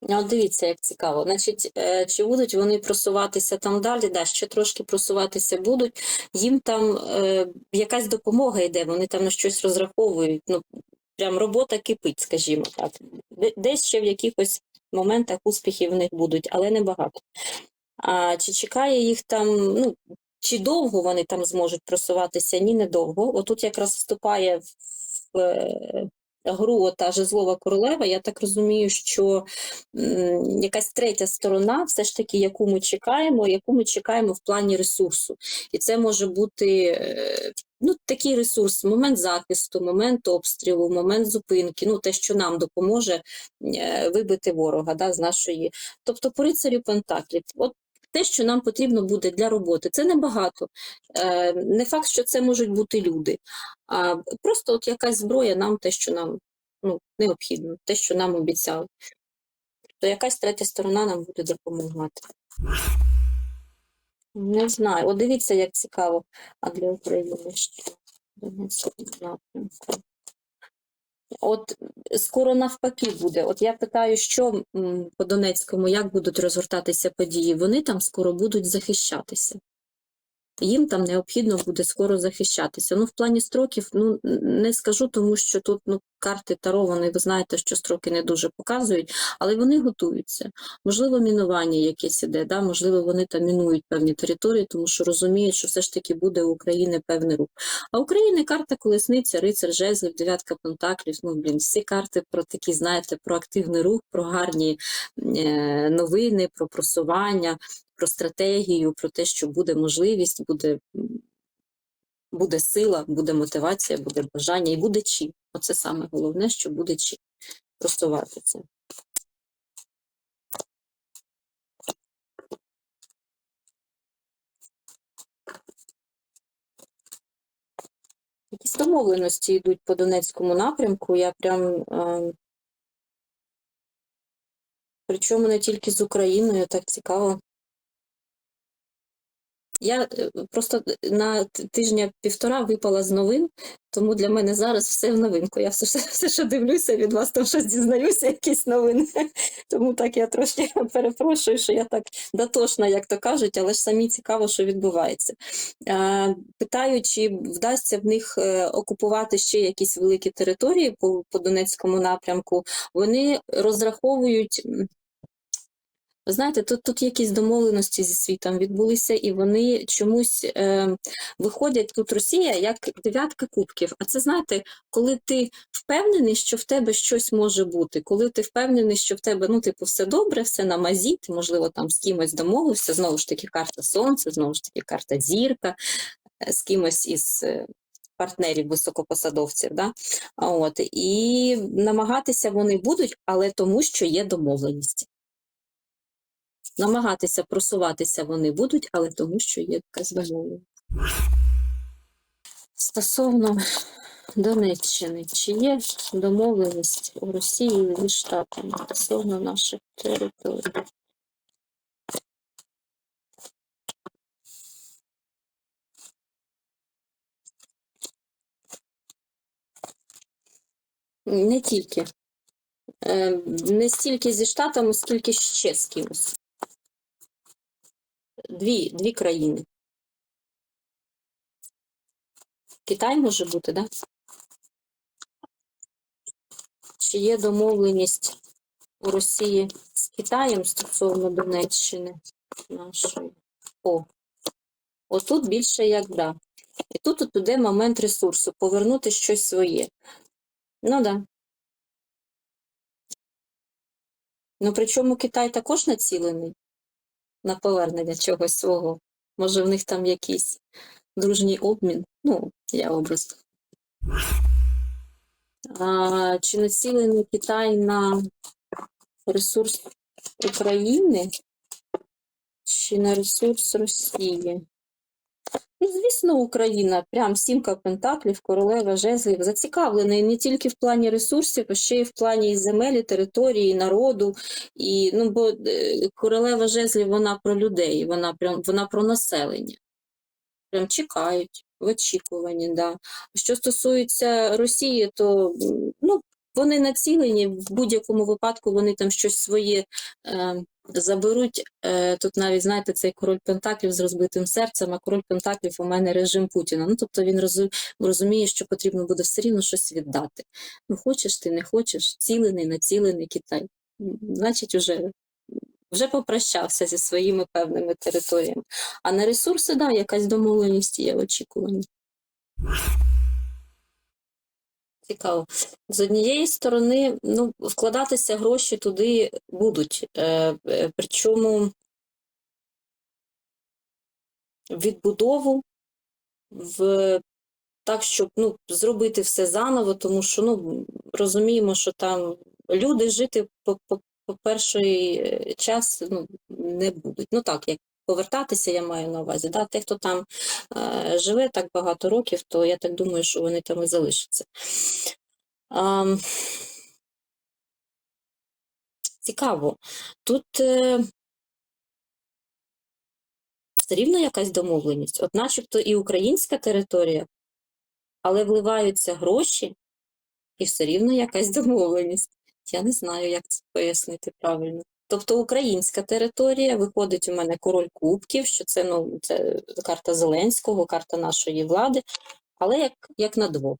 От дивіться, як цікаво. Значить, е, чи будуть вони просуватися там далі? Да, ще трошки просуватися будуть. Їм там е, якась допомога йде, вони там на щось розраховують. Ну, прям робота кипить, скажімо так. Десь ще в якихось моментах успіхи в них будуть, але не багато. А чи чекає їх там, ну, чи довго вони там зможуть просуватися? Ні, недовго. Отут якраз вступає в е, гру ота жезлова королева. Я так розумію, що якась третя сторона, все ж таки, яку ми чекаємо, яку ми чекаємо в плані ресурсу. І це може бути е, ну, такий ресурс, момент захисту, момент обстрілу, момент зупинки, ну те, що нам допоможе е, вибити ворога да, з нашої. Тобто по рицарю Пентаклів. От те, що нам потрібно буде для роботи, це небагато. Е, не факт, що це можуть бути люди, а просто от якась зброя нам те, що нам ну, необхідно, те, що нам обіцяли. То якась третя сторона нам буде допомагати. Не знаю. От дивіться, як цікаво. А для України що? Донецький напрямку. От скоро навпаки буде. От я питаю, що по Донецькому, як будуть розгортатися події? Вони там скоро будуть захищатися. Їм там необхідно буде скоро захищатися. Ну, в плані строків, ну не скажу, тому що тут ну, карти Таро, ви знаєте, що строки не дуже показують, але вони готуються. Можливо, мінування якесь іде, да? можливо, вони там мінують певні території, тому що розуміють, що все ж таки буде у України певний рух. А України карта колесниця, рицар жезлів, дев'ятка пентаклів. Ну, блін, всі карти про такі, знаєте, про активний рух, про гарні е, новини, про просування про стратегію, про те, що буде можливість, буде, буде сила, буде мотивація, буде бажання і буде чим. Оце саме головне, що буде чим просувати це. Якісь домовленості йдуть по Донецькому напрямку. Я прям. Е, причому не тільки з Україною, так цікаво. Я е, просто на тижня півтора випала з новин, тому для мене зараз все в новинку. Я все, все, що дивлюся від вас, там щось дізнаюся, якісь новини. Тому так я трошки перепрошую, що я так дотошна, як то кажуть, але ж самі цікаво, що відбувається. Е, Питаю, чи вдасться в них е, окупувати ще якісь великі території по, по Донецькому напрямку. Вони розраховують. Ви знаєте, тут, тут якісь домовленості зі світом відбулися, і вони чомусь е, виходять тут Росія як дев'ятка кубків. А це знаєте, коли ти впевнений, що в тебе щось може бути, коли ти впевнений, що в тебе ну, типу, все добре, все на мазі, ти, можливо, там з кимось домовився, знову ж таки, карта Сонця, знову ж таки, карта зірка, е, з кимось із. е, Партнерів високопосадовців, да? От і намагатися вони будуть, але тому, що є домовленість. Намагатися просуватися вони будуть, але тому, що є якась домовленість. Стосовно Донеччини, чи є домовленість у Росії зі Штатами стосовно наших територій? Не тільки. Е, Не стільки зі Штатами, скільки ще з кимось. Дві, дві країни. Китай може бути, да? Чи є домовленість у Росії з Китаєм стосовно Донеччини нашої? О, отут більше як да. І тут от іде момент ресурсу, повернути щось своє. Ну да. Ну причому Китай також націлений на повернення чогось свого. Може, в них там якийсь дружній обмін? Ну, я образ. А, чи націлений Китай на ресурс України, чи на ресурс Росії? Ну, звісно, Україна, прям сімка пентаклів, королева жезлів, зацікавлена і не тільки в плані ресурсів, а ще й в плані і земель, території, народу. І, ну, бо е, королева жезлів, вона про людей, вона прям вона про населення. Прям чекають в очікуванні, да. Що стосується Росії, то ну, вони націлені в будь-якому випадку. Вони там щось своє е, заберуть. Е, тут навіть знаєте, цей король Пентаклів з розбитим серцем, а король Пентаклів у мене режим Путіна. Ну тобто він розуміє, що потрібно буде все рівно щось віддати. Ну хочеш ти, не хочеш, цілений, націлений Китай. Значить, уже. Вже попрощався зі своїми певними територіями. А на ресурси, да, якась домовленість є очікування. Цікаво. З однієї сторони, ну, вкладатися гроші туди будуть. Е, е, причому відбудову, в так, щоб ну, зробити все заново, тому що ну, розуміємо, що там люди жити по, по, по перший е, час ну, не будуть. Ну так, як повертатися, я маю на увазі. Да? Те, хто там е, живе так багато років, то я так думаю, що вони там і залишаться. А, цікаво. Тут е, все рівно якась домовленість. От начебто і українська територія, але вливаються гроші, і все рівно якась домовленість. Я не знаю, як це пояснити правильно. Тобто українська територія, виходить у мене король кубків, що це, ну, це карта Зеленського, карта нашої влади, але як, як на двох.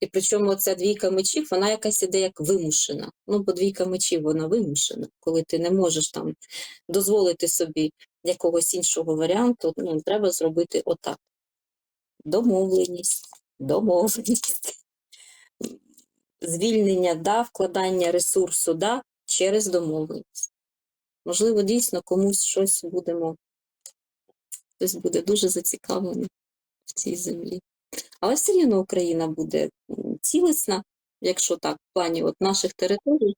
І причому ця двійка мечів, вона якась іде як вимушена. Ну, бо двійка мечів, вона вимушена, коли ти не можеш там дозволити собі якогось іншого варіанту, ну, треба зробити отак. Домовленість, домовленість. Звільнення, да, вкладання ресурсу, да, через домовленість. Можливо, дійсно комусь щось будемо, хтось буде дуже зацікавлений в цій землі. Але все рівно Україна буде цілісна, якщо так, в плані от наших територій.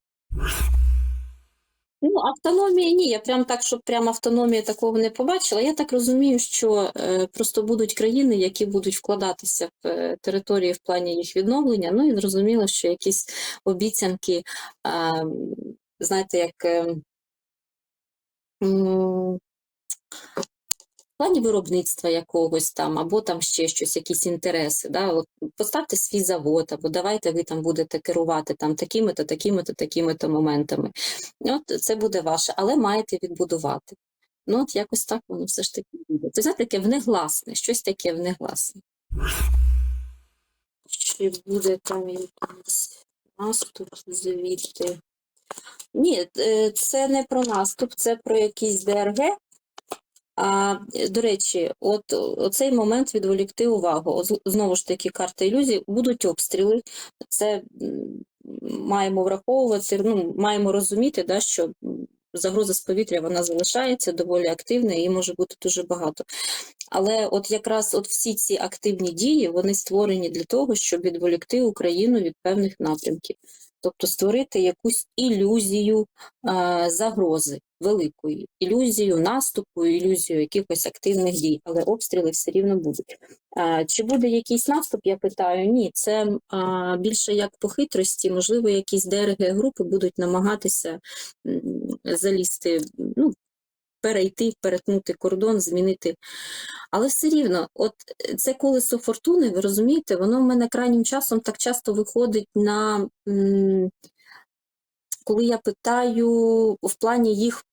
Ну, автономії ні, я прям так, щоб прям автономії такого не побачила. Я так розумію, що е, просто будуть країни, які будуть вкладатися в е, території в плані їх відновлення. Ну і зрозуміло, що якісь обіцянки, е, знаєте, як е, в плані виробництва якогось там, або там ще щось, якісь інтереси. Да? От поставте свій завод, або давайте ви там будете керувати там такими-то, такими-то, такими-то моментами. От це буде ваше, але маєте відбудувати. Ну, от якось так воно все ж таки буде. Це знаєте, таке внегласне, щось таке внегласне. Чи буде там якийсь наступ звідти? Ні, е, це не про наступ, це про якийсь ДРГ. А, до речі, от оцей момент відволікти увагу. От знову ж таки, карта ілюзій, будуть обстріли. Це маємо враховувати, ну, маємо розуміти, да, що загроза з повітря вона залишається доволі активна, і може бути дуже багато. Але от якраз от всі ці активні дії вони створені для того, щоб відволікти Україну від певних напрямків. Тобто створити якусь ілюзію е, загрози великої, ілюзію наступу, ілюзію якихось активних дій, але обстріли все рівно будуть. Е, чи буде якийсь наступ? Я питаю, ні, це е, більше як по хитрості, можливо, якісь ДРГ-групи будуть намагатися залізти, ну, перейти, перетнути кордон, змінити. Але все рівно, от е, це колесо фортуни, ви розумієте, воно в мене крайнім часом так часто виходить на. Коли я питаю в плані їх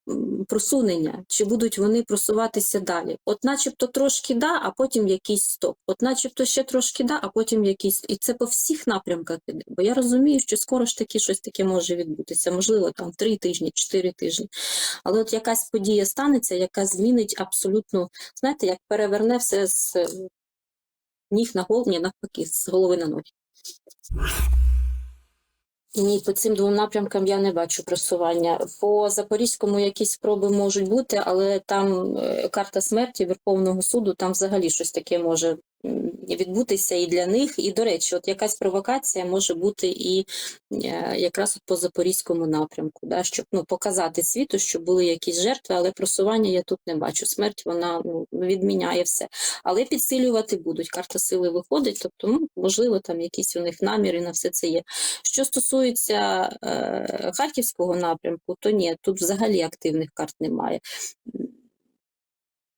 просунення, чи будуть вони просуватися далі? От начебто трошки да, а потім якийсь стоп. От начебто ще трошки да, а потім якийсь. І це по всіх напрямках іде. Бо я розумію, що скоро ж таки щось таке може відбутися. Можливо, там три тижні, чотири тижні. Але от якась подія станеться, яка змінить абсолютно, знаєте, як переверне все з ніг на голову, ні, навпаки, з голови на ноги. Ні, по цим двом напрямкам я не бачу просування. По Запорізькому якісь спроби можуть бути, але там е, карта смерті Верховного суду, там взагалі щось таке може відбутися і для них. І, до речі, от якась провокація може бути і е, якраз по Запорізькому напрямку, да, щоб ну, показати світу, що були якісь жертви, але просування я тут не бачу. Смерть вона ну, відміняє все. Але підсилювати будуть. Карта сили виходить, тобто, ну, можливо, там якісь у них наміри на все це є. Що стосується е, харківського напрямку, то ні, тут взагалі активних карт немає.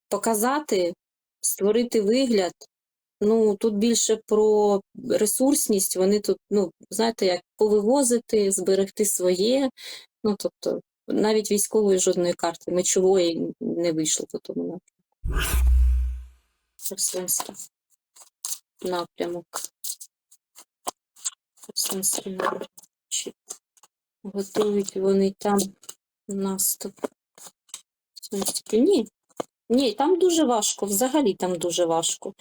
Показати, створити вигляд, Ну, тут більше про ресурсність, вони тут, ну, знаєте, як повивозити, зберегти своє. Ну, тобто, навіть військової жодної карти, мечової не вийшло по тому напрямку. Напрямок. Херсонський Готують вони там наступ. Ні. Ні, там дуже важко, взагалі там дуже важко.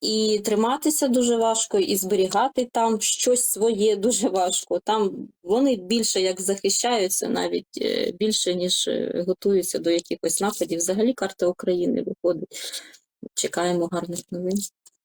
І триматися дуже важко, і зберігати там щось своє дуже важко. Там вони більше як захищаються, навіть е, більше, ніж е, готуються до якихось нападів. Взагалі карта України виходить. Чекаємо гарних новин.